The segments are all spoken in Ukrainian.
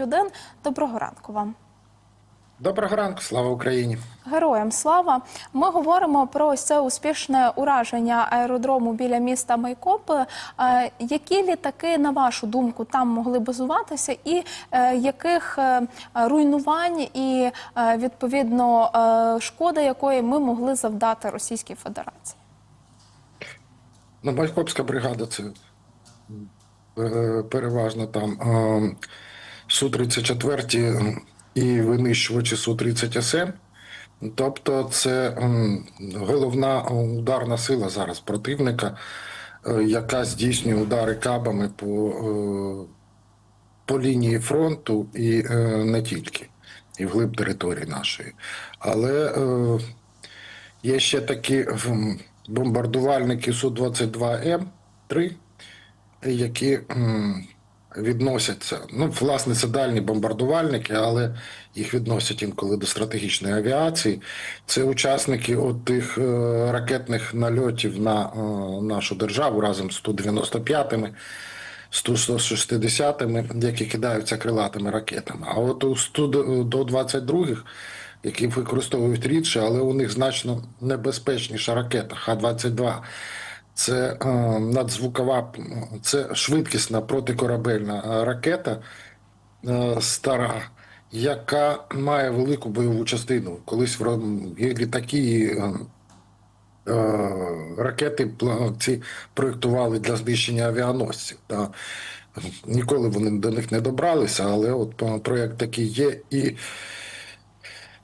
Один. Доброго ранку вам. Доброго ранку, слава Україні. Героям слава! Ми говоримо про ось це успішне ураження аеродрому біля міста Майкоп. Е, Які літаки, на вашу думку, там могли базуватися, і е, яких е, руйнувань і відповідно шкода, якої ми могли завдати Російській Федерації? Ну, Майкопська бригада це переважно там е, Су-34 і винищувачі Су-30СМ. Тобто це головна ударна сила зараз противника, е, яка здійснює удари кабами по, е, по лінії фронту і е, не тільки, і вглиб території нашої. Але Є ще такі бомбардувальники Су-22М3, які відносяться. Ну, власне, це дальні бомбардувальники, але їх відносять інколи до стратегічної авіації. Це учасники от тих е, ракетних нальотів на е, нашу державу разом з 195-ми. 160-ми, які кидаються крилатими ракетами. А от у 100 до 22-х, які використовують рідше, але у них значно небезпечніша ракета Х-22. Це е, надзвукова, це швидкісна протикорабельна ракета е, стара, яка має велику бойову частину. Колись є літаки. е, ракети ці проєктували для знищення авіаносців. Та ніколи вони до них не добралися, але от проєкт такий є. І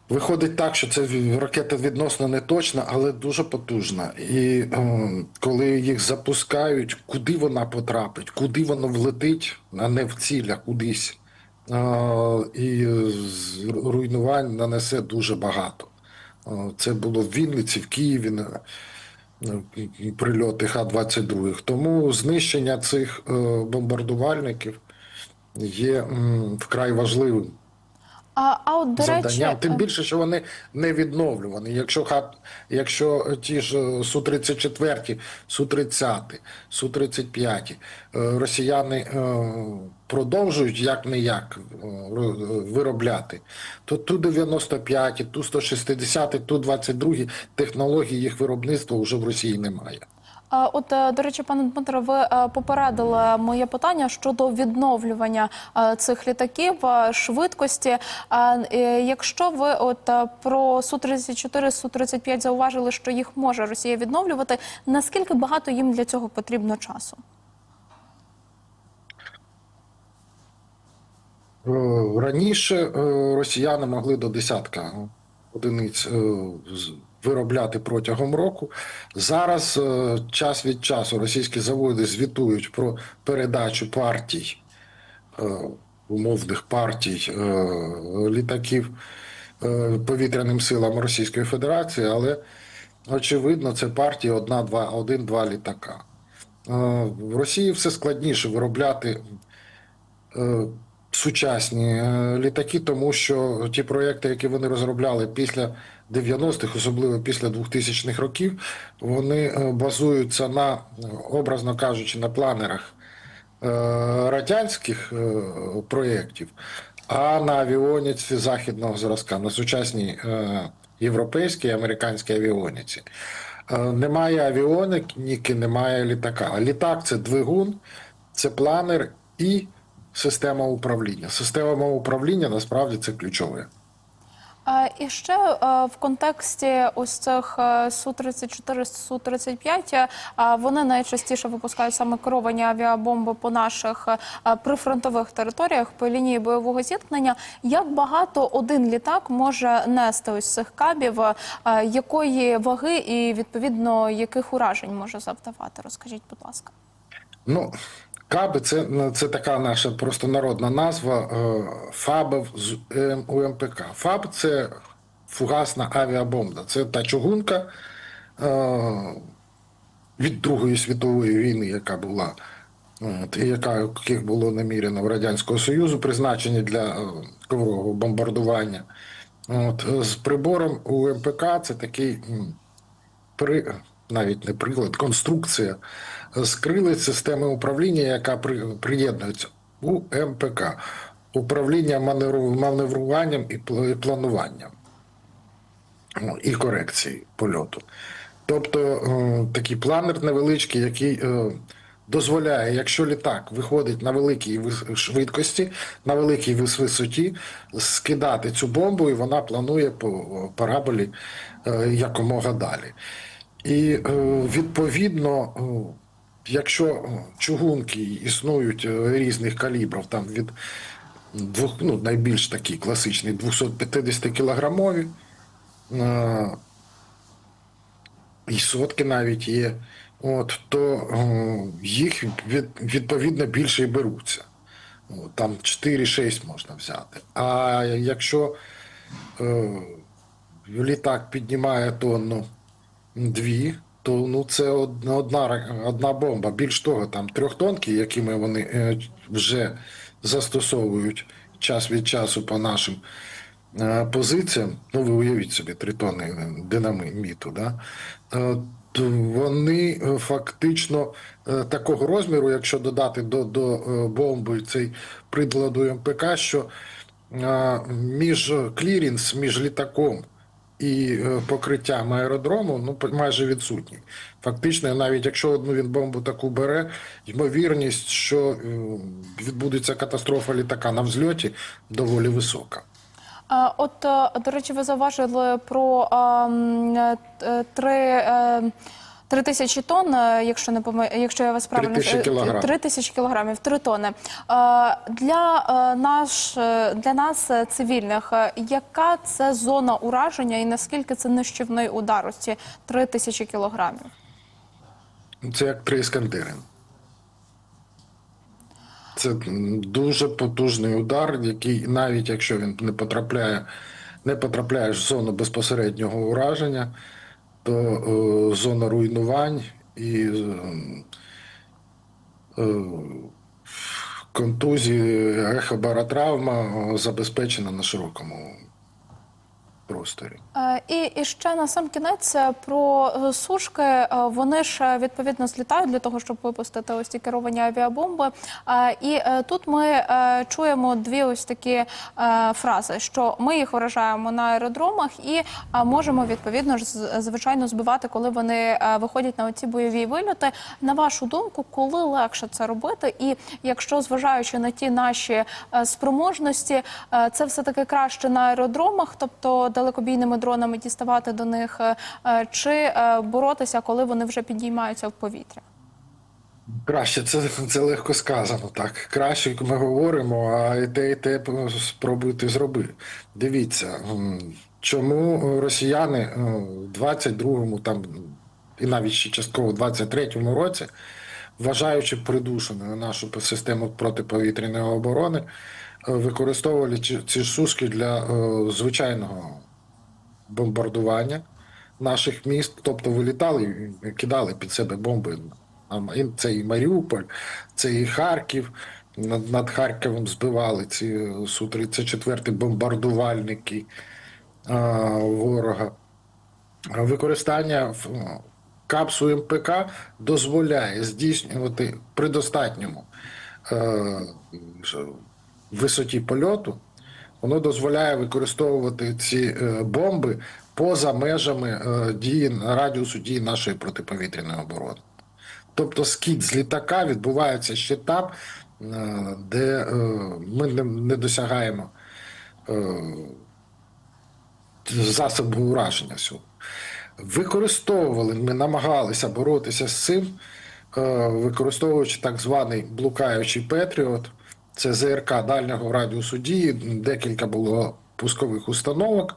виходить так, що це ракета відносно не точна, але дуже потужна. І е, коли їх запускають, куди вона потрапить, куди воно влетить, а не в ціль, а кудись. Е, і руйнувань нанесе дуже багато. Е, Це було в Вінниці, в Києві на прильоти Х-22. Тому знищення цих е, бомбардувальників є м, вкрай важливим А, а от, до завданням. речі, Тим е, більше, що вони не відновлювані. Якщо ха- якщо ті ж е, Су-34, Су-30, Су-35 е, росіяни е, продовжують як не як виробляти, то Ту-95, Ту-160, Ту-22 технології їх виробництва вже в Росії немає. От, е, до речі, пане Дмитро, ви е, попередили моє питання щодо відновлювання е, цих літаків, швидкості. Якщо ви от про Су-34, Су-35 зауважили, що їх може Росія відновлювати, наскільки багато їм для цього потрібно часу? Раніше росіяни могли до десятка одиниць виробляти протягом року. Зараз е, час від часу російські заводи звітують про передачу партій, е, умовних партій е, літаків повітряним силам Російської Федерації, але очевидно, це партії одна-два, один-два літака. В Росії все складніше виробляти сучасні літаки, тому що ті проекти, які вони розробляли після 90-х, особливо після 2000-х років, вони е, базуються на, образно кажучи, на планерах е, радянських е, проєктів, а на авіоніці західного зразка, на сучасній європейській і американській авіоніці. Немає авіоніки, немає літака. Літак це двигун, це планер і система управління. Система управління насправді це ключове. І ще в контексті ось цих е, Су-34, Су-35, е, вони найчастіше випускають саме керовані авіабомби по наших е, прифронтових територіях по лінії бойового зіткнення. Як багато один літак може нести ось цих кабів, е, якої ваги і відповідно яких уражень може завдавати? Розкажіть, будь ласка. Ну, каби це, це така наша просто народна назва е, з ем, УМПК. ФАБ це фугасна авіабомба. Це та чугунка е, від Другої світової війни, яка була. Яка яких було намірено в Радянського Союзу, призначені для е, коврового бомбардування. От, е, з прибором УМПК це такий при, навіть не прилад, конструкція з системи управління, яка приєднується у МПК. управління маневруванням і плануванням ну, і корекції польоту. Тобто е, такий планер невеличкий, який е, дозволяє, якщо літак виходить на великій швидкості, на великій вис- висоті, скидати цю бомбу, і вона планує по параболі е, якомога далі. І е, відповідно, е, якщо е, чугунки існують різних калібрів, там від двох, ну, найбільш такі класичні 250 кілограмові, і сотки навіть є, от, то їх відповідно більше і беруться. Там 4-6 можна взяти. А якщо літак піднімає тонну дві, то ну, це одна, одна, бомба. Більш того, там трьохтонки, якими вони е, вже застосовують час від часу по нашим е, позиціям, ну ви уявіть собі, три тонни динаміту, да? е, то вони е, фактично е, такого розміру, якщо додати до, до е, бомби цей прикладу МПК, що е, між клірінс, між літаком і е, покриттям аеродрому ну, майже відсутні. Фактично, навіть якщо одну він бомбу таку бере, ймовірність, що е, відбудеться катастрофа літака на взльоті, доволі висока. От, е, до речі, ви зауважили про три. Три тисячі тонн, е, якщо не поми... якщо я вас правильно тисячі е, кілограм. три тисячі кілограмів, три тонни. Е, Для наш для нас цивільних, яка це зона ураження і наскільки це нищівний удар? Ось ці три тисячі кілограмів? Це як три іскандери. Це дуже потужний удар, який, навіть якщо він не потрапляє, не потрапляє в зону безпосереднього ураження, то е, зона руйнувань і е, е, контузії, ехобаротравма е, забезпечена на широкому просторі. Е, І, і ще на сам кінець е, про е, сушки. Вони ж відповідно злітають для того, щоб випустити ось ці керовані авіабомби. І тут ми чуємо дві ось такі фрази: що ми їх вражаємо на аеродромах і можемо відповідно ж звичайно збивати, коли вони виходять на оці бойові вильоти. На вашу думку, коли легше це робити? І якщо зважаючи на ті наші спроможності, це все таки краще на аеродромах, тобто далекобійними дронами діставати до них, е, е, чи е, боротися, коли вони вже підіймаються в повітря? Краще, це, це легко сказано. Так, краще ми говоримо, а і те, і те спробуйте зробити. Дивіться, чому росіяни в 22-му там і навіть ще частково в 23-му році, вважаючи придушеною нашу систему протиповітряної оборони, використовували ці, сушки для звичайного бомбардування наших міст, тобто вилітали і кидали під себе бомби. Це і Маріуполь, це і Харків. Над, над Харковом збивали ці Су-34 бомбардувальники а, ворога. Використання в- капсул МПК дозволяє здійснювати при достатньому е, висоті польоту воно дозволяє використовувати ці е, бомби поза межами е, дії радіусу дії нашої протиповітряної оборони. Тобто скид з літака відбувається ще там, е, де ми не, досягаємо засобу ураження цього. Використовували, ми намагалися боротися з цим, використовуючи так званий блукаючий Петріот. Це ЗРК дальнього радіусу дії. Декілька було пускових установок.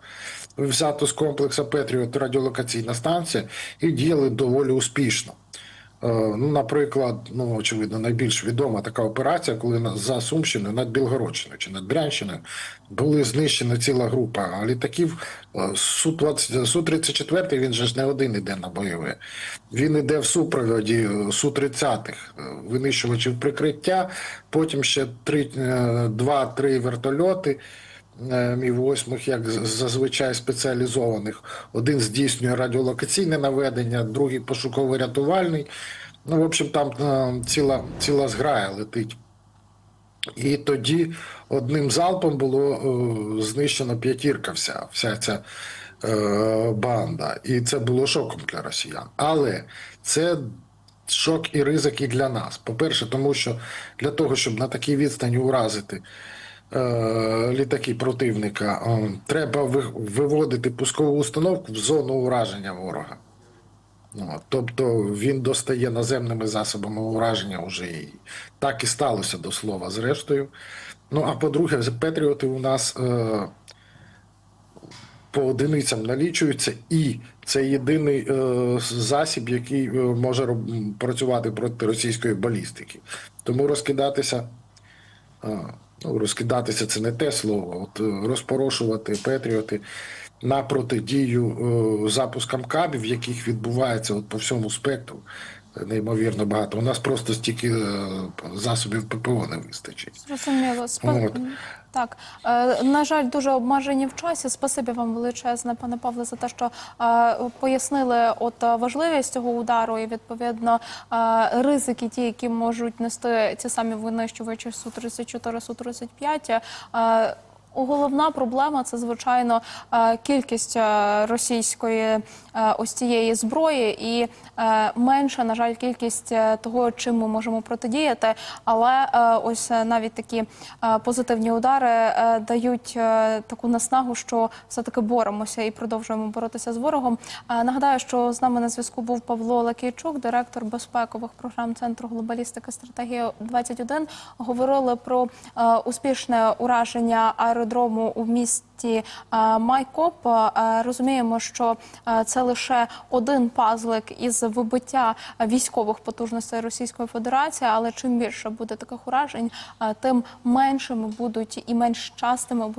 Взято з комплексу Петріот радіолокаційна станція і діяли доволі успішно. Е, Ну, наприклад, ну очевидно, найбільш відома така операція, коли за Сумщиною над Білгородщиною чи над Брянщиною були знищена ціла група літаків. Е, Су-20 Су-34 він же ж не один іде на бойове. Він іде в супроводі е, Су-30-х, е, винищувачів прикриття, потім ще три, е, два-три вертольоти. Е, Мі-8, як зазвичай спеціалізованих. Один здійснює радіолокаційне наведення, другий пошуково-рятувальний. Ну, в общем, там е, ціла, ціла зграя летить І тоді одним залпом було е, знищено п'ятірка вся, вся ця е, банда. І це було шоком для росіян. Але це шок і ризик і для нас. По-перше, тому що для того, щоб на такій відстані уразити літаки противника, е, треба виводити пускову установку в зону ураження ворога. Ну, тобто він достає наземними засобами ураження вже і так і сталося до слова, зрештою. Ну а по-друге, Петріоти у нас е, по одиницям налічуються, і це єдиний е, засіб, який е, може працювати проти російської балістики. Тому розкидатися. е, розкидатися це не те слово. От е, розпорошувати Петріоти на протидію е, запускам кабів, яких відбувається от по всьому спектру. Неймовірно багато. У нас просто стільки е, засобів ППО не вистачить. Зрозуміло. Спа- От. Так, е, на жаль, дуже обмежені в часі. Спасибі вам величезне, пане Павле, за те, що е, пояснили от важливість цього удару і відповідно ризики, ті, які можуть нести ці самі винищувачі су 34 су 35 Е, Головна проблема це звичайно е, кількість е, російської е, ось цієї зброї і менша, на жаль, кількість того, чим ми можемо протидіяти. Але ось навіть такі позитивні удари дають таку наснагу, що все таки боремося і продовжуємо боротися з ворогом. Нагадаю, що з нами на зв'язку був Павло Лакійчук, директор безпекових програм Центру глобалістики стратегії 21 Говорили про успішне ураження аеродрому у місті е, Майкоп. Е, Розуміємо, що е, це лише один пазлик із вибиття військових потужностей Російської Федерації. Але чим більше буде таких уражень, тим меншими будуть і менш частими будуть.